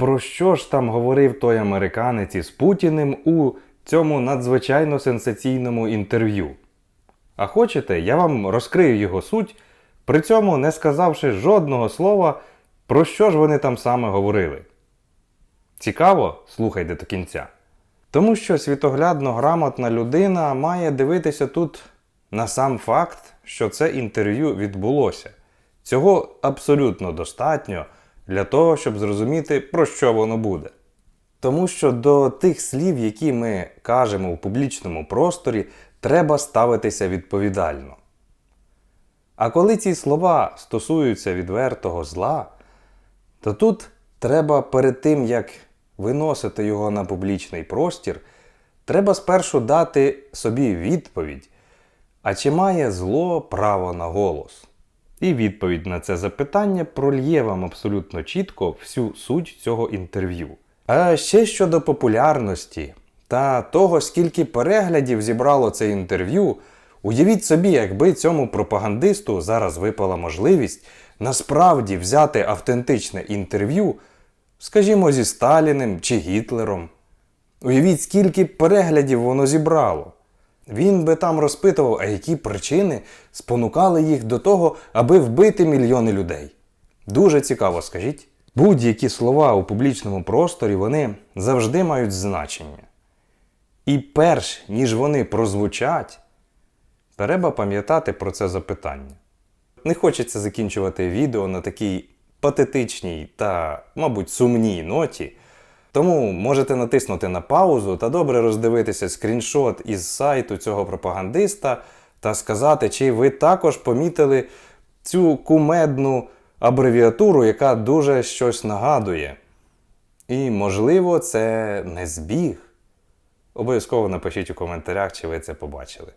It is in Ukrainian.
про що ж там говорив той американець із Путіним у цьому надзвичайно сенсаційному інтерв'ю. А хочете, я вам розкрию його суть, при цьому не сказавши жодного слова, про що ж вони там саме говорили. Цікаво? Слухайте до кінця. Тому що світоглядно грамотна людина має дивитися тут на сам факт, що це інтерв'ю відбулося. Цього абсолютно достатньо для того, щоб зрозуміти, про що воно буде. Тому що до тих слів, які ми кажемо у публічному просторі, треба ставитися відповідально. А коли ці слова стосуються відвертого зла, то тут треба перед тим, як виносити його на публічний простір, треба спершу дати собі відповідь, а чи має зло право на голос? І відповідь на це запитання прольє вам абсолютно чітко всю суть цього інтерв'ю. А ще щодо популярності та того, скільки переглядів зібрало це інтерв'ю, уявіть собі, якби цьому пропагандисту зараз випала можливість насправді взяти автентичне інтерв'ю, скажімо, зі Сталіним чи Гітлером. Уявіть, скільки переглядів воно зібрало. Він би там розпитував, а які причини спонукали їх до того, аби вбити мільйони людей. Дуже цікаво, скажіть. Будь-які слова у публічному просторі вони завжди мають значення. І перш ніж вони прозвучать, треба пам'ятати про це запитання. Не хочеться закінчувати відео на такій патетичній та, мабуть, сумній ноті. Тому можете натиснути на паузу та добре роздивитися скріншот із сайту цього пропагандиста та сказати, чи ви також помітили цю кумедну абревіатуру, яка дуже щось нагадує. І, можливо, це не збіг. Обов'язково напишіть у коментарях, чи ви це побачили.